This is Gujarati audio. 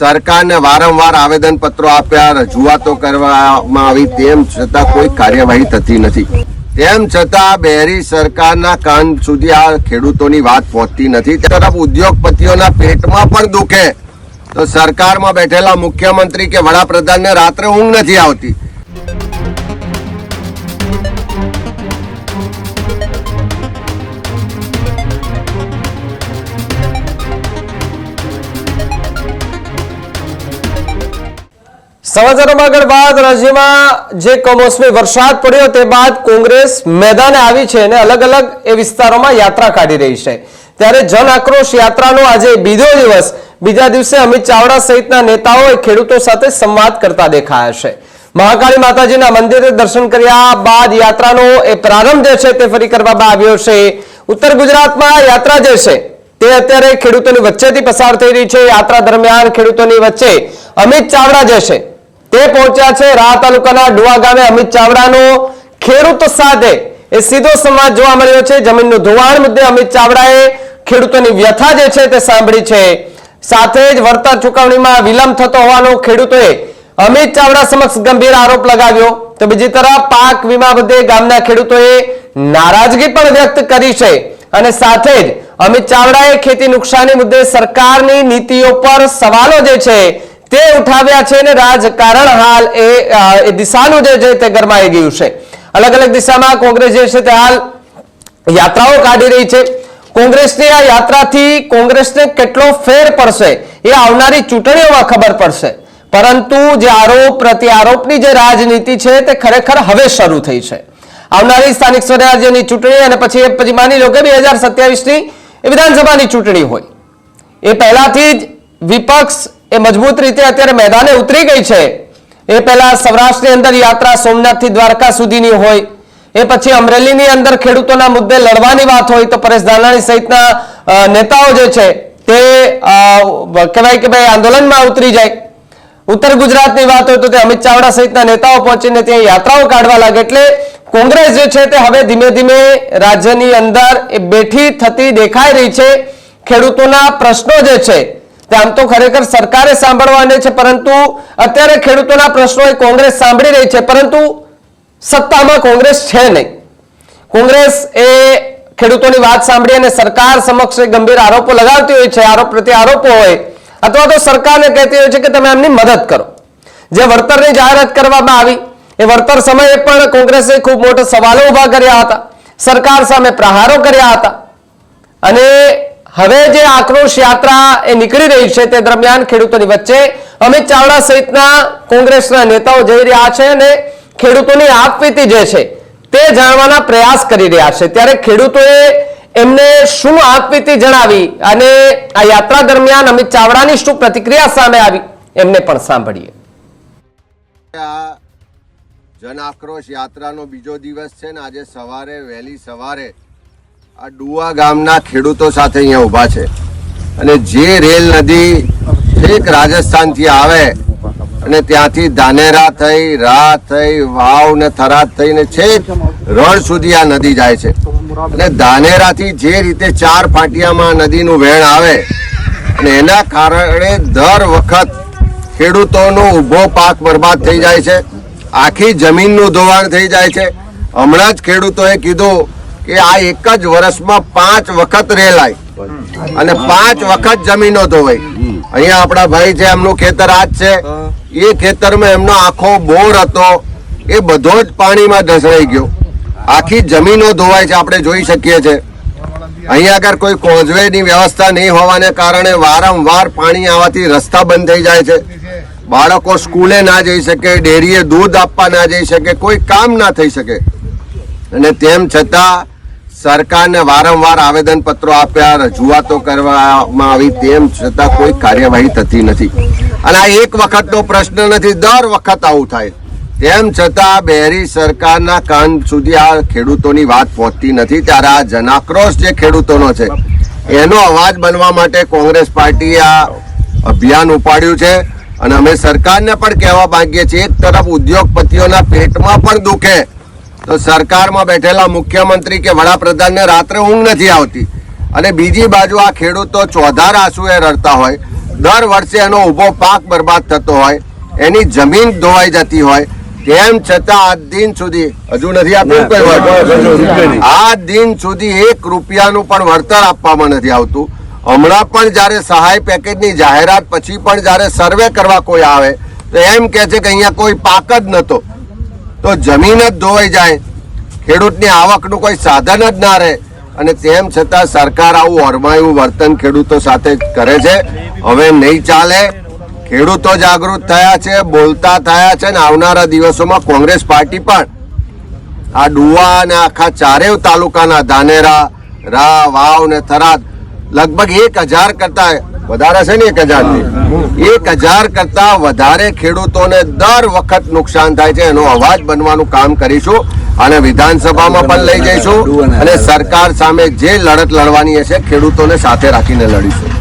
સરકારને વારંવાર આવેદન પત્રો આપ્યા, રજૂઆતો કરવામાં આવી તેમ છતાં કોઈ કાર્યવાહી થતી નથી. તેમ છતાં બેરી સરકારના કાન સુધી આ ખેડૂતોની વાત પહોંચતી નથી. તરફ ઉદ્યોગપતિઓના પેટમાં પણ દુખે. તો સરકારમાં બેઠેલા મુખ્યમંત્રી કે વડાપ્રધાનને રાત્રે ઊંઘ નથી આવતી. સમાચારોમાં આગળ બાદ રાજ્યમાં જે કમોસમી વરસાદ પડ્યો તે બાદ કોંગ્રેસ મેદાને આવી છે અને અલગ અલગ એ વિસ્તારોમાં યાત્રા કાઢી રહી છે. ત્યારે જન આક્રોશ યાત્રાનો આજે બીજો દિવસ. બીજા દિવસે અમિત ચાવડા સહિતના નેતાઓ ખેડૂતો સાથે સંવાદ કરતા દેખાયા છે. મહાકાળી માતાજીના મંદિરે દર્શન કર્યા બાદ યાત્રાનો એ પ્રારંભ જે છે તે ફરી કરવામાં આવ્યો છે. ઉત્તર ગુજરાતમાં યાત્રા જે છે તે અત્યારે ખેડૂતોની વચ્ચેથી પસાર થઈ રહી છે. યાત્રા દરમિયાન ખેડૂતોની વચ્ચે અમિત ચાવડા જે છે તે પહોંચ્યા છે રા તાલુકાના ડુવા ગામે અમિત ચાવડાનો. ખેડૂતો સાથે એ સીધો સંવાદ જોવા મળ્યો છે. જમીનનું ધોવાણ મુદ્દે અમિત ચાવડાએ ખેડૂતોની વ્યથા જે છે તે સાંભળી છે. સાથે જ વળતર ચુકવણીમાં વિલંબ થતો હોવાનો ખેડૂતોએ અમિત ચાવડા સમક્ષ ગંભીર આરોપ લગાવ્યો. તો બીજી તરફ પાક વીમા મુદ્દે ગામના ખેડૂતોએ નારાજગી પણ વ્યક્ત કરી છે. અને સાથે જ અમિત ચાવડાએ ખેતી નુકસાની મુદ્દે સરકારની નીતિઓ પર સવાલો જે છે તે ઉઠાવ્યા છે અને રાજકારણ હાલ એ દિશાનું જે છે તે ગરમાઈ ગયું છે. અલગ અલગ દિશામાં કોંગ્રેસ જે છે તે હાલ યાત્રાઓ કાઢી રહી છે. કોંગ્રેસની આ યાત્રાથી કોંગ્રેસને કેટલો ફેર પડશે એ આવનારી ચૂંટણીઓમાં ખબર પડશે. પરંતુ જે આરોપ પ્રત્યારોપની જે રાજનીતિ છે તે ખરેખર હવે શરૂ થઈ છે. આવનારી સ્થાનિક સ્વરાજ્યની ચૂંટણી અને પછી એ પછી માની લો કે બે હજાર સત્યાવીસની વિધાનસભાની ચૂંટણી હોય. એ પહેલાથી જ વિપક્ષ એ મજબૂત રીતે અત્યારે મેદાને ઉતરી ગઈ છે. એ પહેલા સૌરાષ્ટ્રની અંદર યાત્રા સોમનાથથી દ્વારકા સુધીની હોય, એ પછી અમરેલીની અંદર ખેડૂતોના મુદ્દે લડવાની વાત હોય તો પરેશ ધાનાણી સહિતના નેતાઓ જે છે તે કહેવાય કે ભાઈ આંદોલનમાં ઉતરી જાય. ઉત્તર ગુજરાતની વાત હોય તો તે અમિત ચાવડા સહિતના નેતાઓ પહોંચીને ત્યાં યાત્રાઓ કાઢવા લાગે એટલે કોંગ્રેસ જે છે તે હવે ધીમે ધીમે રાજ્યની અંદર એ બેઠી થતી દેખાઈ રહી છે. ખેડૂતોના પ્રશ્નો જે છે આમ તો ખરેખર સરકારે સાંભળવાને છે, પરંતુ અત્યારે ખેડૂતોના પ્રશ્નો એ કોંગ્રેસ સાંભળી રહી છે, પરંતુ સત્તામાં કોંગ્રેસ છે નહીં. કોંગ્રેસ એ ખેડૂતોની વાત સાંભળી અને સરકાર સમક્ષ ગંભીર આરોપો લગાવતી હોય છે, આરોપ પ્રત્યે આરોપો હોય, અથવા તો સરકારને કહેતી હોય છે કે તમે એમની મદદ કરો. જે વળતરની જાહેરાત કરવામાં આવી, એ વળતર સમયે પણ કોંગ્રેસે ખૂબ મોટા સવાલો ઊભા કર્યા હતા. સરકાર સામે પ્રહારો કર્યા હતા. અને હવે જે આક્રોશ યાત્રા એ નીકળી રહી છે તે દરમિયાન ખેડૂતોની વચ્ચે અમિત ચાવડા સહિતના કોંગ્રેસના નેતાઓ જઈ રહ્યા છે અને ખેડૂતોની આપવીતી જે છે તે જાણવાના પ્રયાસ કરી રહ્યા છે. ત્યારે ખેડૂતોએ એમને શું આપવીતી જણાવી અને આ યાત્રા દરમિયાન અમિત ચાવડાની શું પ્રતિક્રિયા સામે આવી એમને પણ સાંભળીએ. આ જન આક્રોશ યાત્રાનો બીજો દિવસ છે ને આજે સવારે વહેલી સવારે આ ડુવા ગામના ખેડૂતો સાથે અહીંયા ઊભા છે. અને જે રેલ નદી ઠીક રાજસ્થાનથી આવે અને ત્યાંથી ધાનેરા થઈ રા થઈ, વાવ ને થરાદ થઈને છેક રણ સુધી આ નદી જાય છે. અને ધાનેરાથી જે રીતે ચાર ફાટિયામાં નદીનું વહેણ આવે અને એના કારણે દર વખત ખેડૂતોનો ઊભો પાક બરબાદ થઈ જાય છે. આખી જમીનનું ધોવાણ થઈ જાય છે. હમણાં જ ખેડૂતોએ કીધું કે આ એક જ વર્ષમાં પાંચ વખત રેલાય. અને પાંચ વખત જમીનો ધોવાઈ અહીંયા આપણા ભાઈ છે એમનું ખેતર આજ છે. એ ખેતરમાં એમનો આખો બોર હતો. એ બધો જ પાણીમાં ઢસડાઈ ગયો. આખી જમીનો ધોવાય છે આપણે જોઈ શકીએ છીએ અહીંયા આગળ કોઈ કોઝવેની વ્યવસ્થા નહીં હોવાને કારણે વારંવાર પાણી આવવાથી રસ્તા બંધ થઈ જાય છે. બાળકો સ્કૂલે ના જઈ શકે ડેરીએ દૂધ આપવા ના જઈ શકે કોઈ કામ ના થઈ શકે. અને તેમ છતાં સરકારને વારંવાર આવેદન પત્રો આપ્યા, રજૂઆતો કરવામાં આવી તેમ છતાં કોઈ કાર્યવાહી થતી નથી. અને આ એક વખતનો પ્રશ્ન નથી, દર વખત આવું થાય. તેમ છતાં બેરી સરકારના કાન સુધી આ ખેડૂતોની વાત પહોંચતી નથી. ત્યારે આ જનાક્રોશ જે ખેડૂતોનો છે, એનો અવાજ બનવા માટે કોંગ્રેસ પાર્ટીએ આ અભિયાન ઉપાડ્યું છે. અને અમે સરકારને પણ કહેવા માંગીએ છીએ, એક તરફ ઉદ્યોગપતિઓના પેટમાં પણ દુખે તો સરકારમાં બેઠેલા મુખ્યમંત્રી કે વડાપ્રધાનને રાત્રે ઊંઘ નથી આવતી. અને બીજી બાજુ આ ખેડૂતો ચોધાર આંસુએ રડતા હોય દર વર્ષે એનો ઊભો પાક બરબાદ થતો હોય એની જમીન ધોવાઈ જતી હોય તેમ છતાં આ દિન સુધી હજુ નથી આપ્યું આ દિન સુધી એક રૂપિયાનું પણ વળતર આપવામાં નથી આવતું. હમણાં પણ જ્યારે સહાય પેકેજની જાહેરાત પછી પણ જ્યારે સર્વે કરવા કોઈ આવે તો એમ કહે છે કે અહીંયા કોઈ પાક જ નતો તો જમીન જ ધોવાઈ જાય. ખેડૂતની આવકનું કોઈ સાધન જ ના રહે. અને તેમ છતાં સરકાર આવું હરમાયું વર્તન ખેડૂતો સાથે કરે છે. હવે નહીં ચાલે. ખેડૂતો જાગૃત થયા છે, બોલતા થયા છે ને આવનારા દિવસોમાં કોંગ્રેસ પાર્ટી પણ. આ ડુવા અને આખા ચારેવ તાલુકાના ધાનેરા, રા, વાવ ને થરાદ લગભગ એક હજાર કરતા વધારે છે ને એક હજાર એક હજાર કરતા વધારે ખેડૂતોને દર વખત નુકસાન થાય છે એનો અવાજ બનવાનું કામ કરીશું અને વિધાનસભામાં પણ લઈ જઈશું અને સરકાર સામે જે લડત લડવાની હશે ખેડૂતોને સાથે રાખીને લડીશું.